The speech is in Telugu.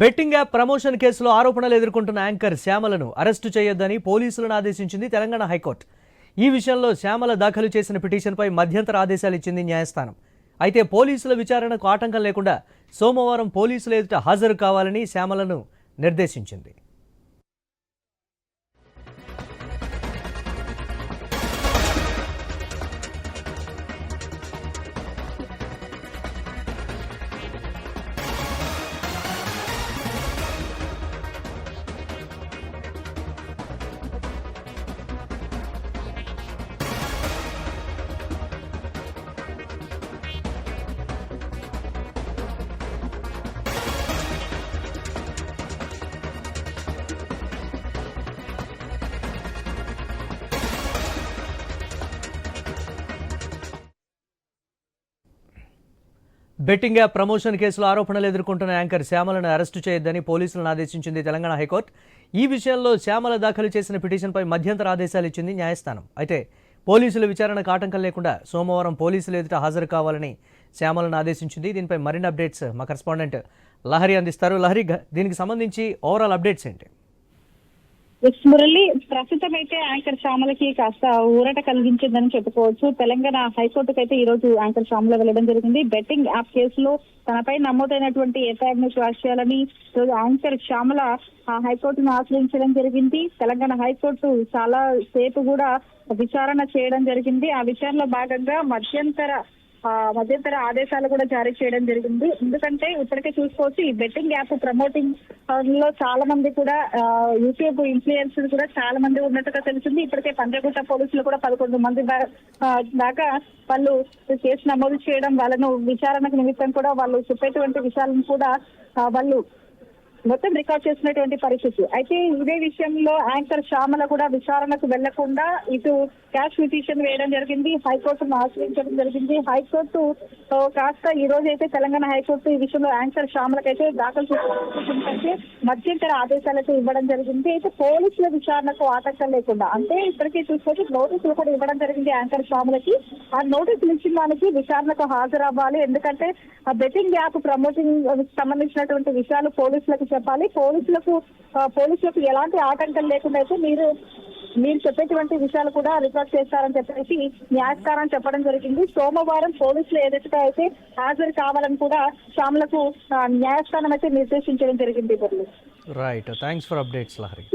బెట్టింగ్ యాప్ ప్రమోషన్ కేసులో ఆరోపణలు ఎదుర్కొంటున్న యాంకర్ శ్యామలను అరెస్టు చేయొద్దని పోలీసులను ఆదేశించింది తెలంగాణ హైకోర్టు. ఈ విషయంలో శ్యామల దాఖలు చేసిన పిటిషన్పై మధ్యంతర ఆదేశాలు ఇచ్చింది న్యాయస్థానం. అయితే పోలీసుల విచారణకు ఆటంకం లేకుండా సోమవారం పోలీసుల ఎదుట హాజరు కావాలని శ్యామలను నిర్దేశించింది. బెట్టింగ్ యాప్ ప్రమోషన్ కేసులో ఆరోపణలు ఎదుర్కొంటున్న యాంకర్ శ్యామలను అరెస్టు చేయొద్దని పోలీసులను ఆదేశించింది తెలంగాణ హైకోర్టు. ఈ విషయంలో శ్యామల దాఖలు చేసిన పిటిషన్పై మధ్యంతర ఆదేశాలు ఇచ్చింది న్యాయస్థానం. అయితే పోలీసుల విచారణకు ఆటంకం లేకుండా సోమవారం పోలీసులు ఎదుట హాజరు కావాలని శ్యామలను ఆదేశించింది. దీనిపై మరిన్ని అప్డేట్స్ మా కరెస్పాండెంట్ లహరి అందిస్తారు. లహరి దీనికి సంబంధించి ఓవరాల్ అప్డేట్స్ ఏంటి? మురళి ప్రస్తుతం అయితే యాంకర్ శ్యామలకి కాస్త ఊరట కలిగించిందని చెప్పుకోవచ్చు. తెలంగాణ హైకోర్టుకు అయితే ఈ రోజు యాంకర్ శ్యామల వెళ్ళడం జరిగింది. బెట్టింగ్ యాప్ కేసులో తనపై నమోదైనటువంటి ఎఫ్ఐఆర్ను క్రాష్ చేయాలని రోజు యాంకర్ శ్యామల ఆ హైకోర్టును ఆశ్రయించడం జరిగింది. తెలంగాణ హైకోర్టు చాలా సేపు కూడా విచారణ చేయడం జరిగింది. ఆ విచారణలో భాగంగా మధ్యంతర మధ్యంతర ఆదేశాలు కూడా జారీ చేయడం జరిగింది. ఎందుకంటే ఇప్పటికే చూసుకోవచ్చు ఈ బెట్టింగ్ యాప్ ప్రమోటింగ్లో చాలా మంది కూడా యూట్యూబ్ ఇన్ఫ్లుయెన్సర్ కూడా చాలా మంది ఉన్నట్టుగా తెలిసింది. ఇప్పటికే పంజగుట్ట పోలీసులు కూడా పదకొండు మంది దాకా వాళ్ళు కేసు నమోదు చేయడం వాళ్ళను విచారణకు నిమిత్తం కూడా వాళ్ళు చెప్పేటువంటి విషయాలను కూడా వాళ్ళు మొత్తం రికార్డ్ చేసినటువంటి పరిస్థితి. అయితే ఇదే విషయంలో యాంకర్ శ్యామల కూడా విచారణకు వెళ్ళకుండా ఇటు క్యాష్ పిటిషన్ వేయడం జరిగింది హైకోర్టును ఆశ్రయించడం జరిగింది. హైకోర్టు కాస్త ఈ రోజు అయితే తెలంగాణ హైకోర్టు ఈ విషయంలో యాంకర్ శ్యామలకైతే దాఖలు చేసినటువంటి మధ్యంతర ఆదేశాలతో ఇవ్వడం జరిగింది. అయితే పోలీసుల విచారణకు ఆటంకం లేకుండా అంటే ఇప్పటికీ చూసుకుంటే నోటీసులు కూడా ఇవ్వడం జరిగింది యాంకర్ శ్యామలకి. ఆ నోటీసులు ఇచ్చిన దానికి విచారణకు హాజరవ్వాలి. ఎందుకంటే ఆ బెట్టింగ్ యాప్ ప్రమోటింగ్ సంబంధించినటువంటి విషయాలు పోలీసులకు చెప్పాలి. పోలీసులకు పోలీసులకు ఎలాంటి ఆటంకం లేకుండా అయితే మీరు మీరు చెప్పేటువంటి విషయాలు కూడా రికార్డ్ చేస్తారని చెప్పేసి న్యాయస్థానం చెప్పడం జరిగింది. సోమవారం పోలీసులు ఏదైతే అయితే హాజరు కావాలని కూడా శ్యామలకు న్యాయస్థానం అయితే నిర్దేశించడం జరిగింది. Right thanks for updates Lahari